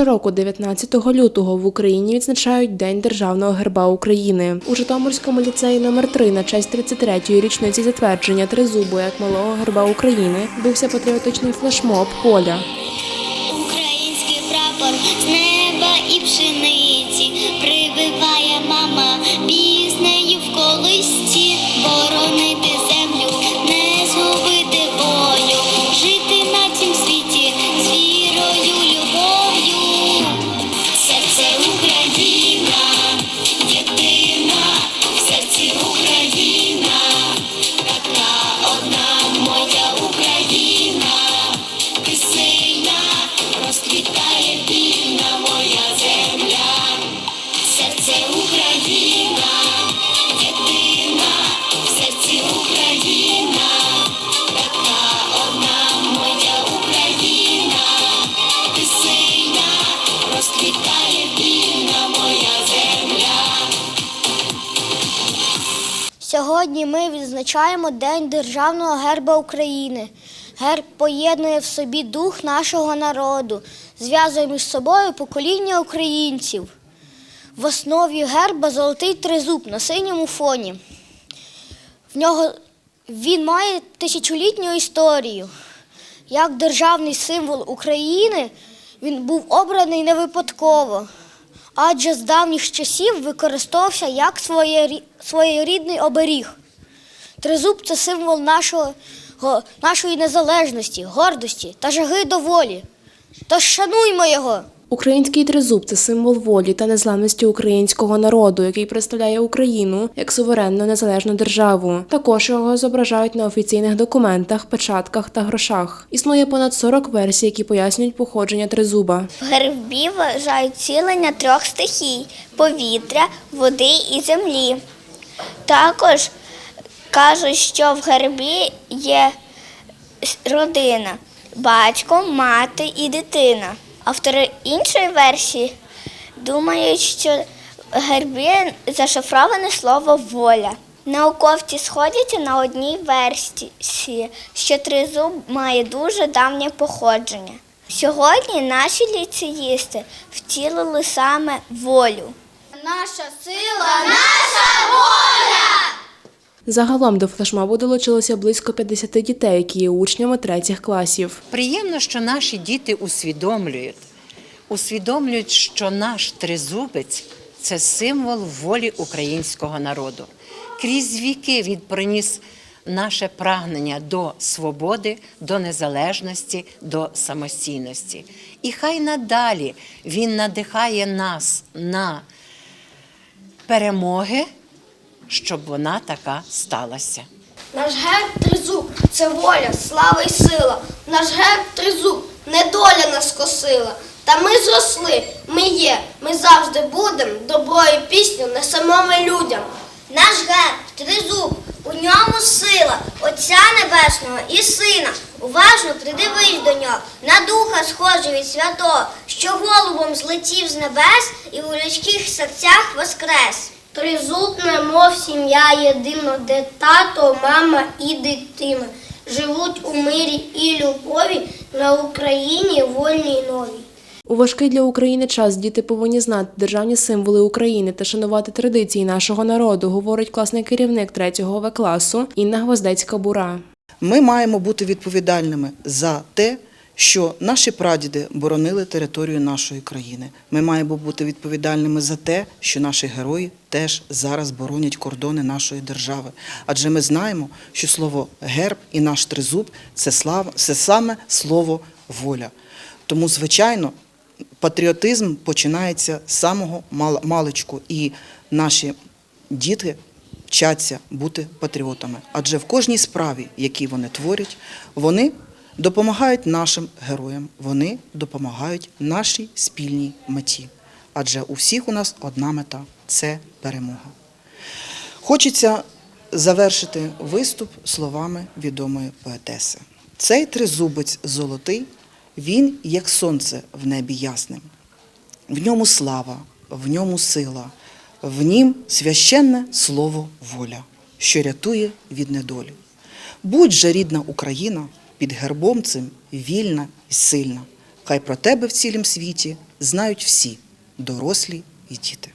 Щороку, 19 лютого, в Україні відзначають День державного герба України. У Житомирському ліцеї номер 3 на честь 33-ї річниці затвердження тризубу як малого герба України бився патріотичний флешмоб Поля. Український прапор з неба і пшениці Сьогодні ми відзначаємо День Державного герба України. Герб поєднує в собі дух нашого народу, зв'язує між собою покоління українців. В основі герба золотий тризуб на синьому фоні. В нього він має тисячолітню історію. Як державний символ України він був обраний не випадково, адже з давніх часів використовувався як своєрідний оберіг. Тризуб це символ нашого, нашої незалежності, гордості та жаги до волі. Тож шануймо його! Український тризуб це символ волі та незламності українського народу, який представляє Україну як суверенну незалежну державу. Також його зображають на офіційних документах, печатках та грошах. Існує понад 40 версій, які пояснюють походження тризуба. В гербі вважають цілення трьох стихій повітря, води і землі. Також кажуть, що в гербі є родина батько, мати і дитина. Автори іншої версії думають, що в гербі зашифроване слово воля. Науковці сходяться на одній версії, що тризуб має дуже давнє походження. Сьогодні наші ліцеїсти втілили саме волю. Наша сила, наша воля! Загалом до флешмобу долучилося близько 50 дітей, які є учнями третіх класів. Приємно, що наші діти усвідомлюють, усвідомлюють, що наш тризубець це символ волі українського народу. Крізь віки він приніс наше прагнення до свободи, до незалежності, до самостійності. І хай надалі він надихає нас на перемоги, щоб вона така сталася. Наш герб тризуб це воля, слава і сила. Наш герб тризуб недоля нас косила. Та ми зросли, ми є, ми завжди будем. Добро і пісню несемо ми людям. Наш герб тризуб, у ньому сила Отця Небесного і Сина. Уважно придивись до нього, на духа схожий від святого, що голубом злетів з небес і у людських серцях воскрес. Тризуб, немов сім'я єдина, де тато, мама і дитина живуть у мирі і любові на Україні вольній новій. У важкий для України час діти повинні знати державні символи України та шанувати традиції нашого народу, говорить класний керівник 3-го В класу Інна Гвоздецька-Бура. Ми маємо бути відповідальними за те, що наші прадіди боронили територію нашої країни. Ми маємо бути відповідальними за те, що наші герої теж зараз боронять кордони нашої держави. Адже ми знаємо, що слово герб і наш тризуб це слава, це саме слово воля. Тому, звичайно, патріотизм починається з самого мал- маличку, і наші діти вчаться бути патріотами. Адже в кожній справі, які вони творять, вони допомагають нашим героям, вони допомагають нашій спільній меті. Адже у всіх у нас одна мета це перемога. Хочеться завершити виступ словами відомої поетеси. Цей тризубець золотий, він як сонце в небі ясним. В ньому слава, в ньому сила, в нім священне слово воля, що рятує від недолі. Будь же рідна Україна під гербом цим вільна і сильна. Хай про тебе в цілім світі знають всі, дорослі і діти.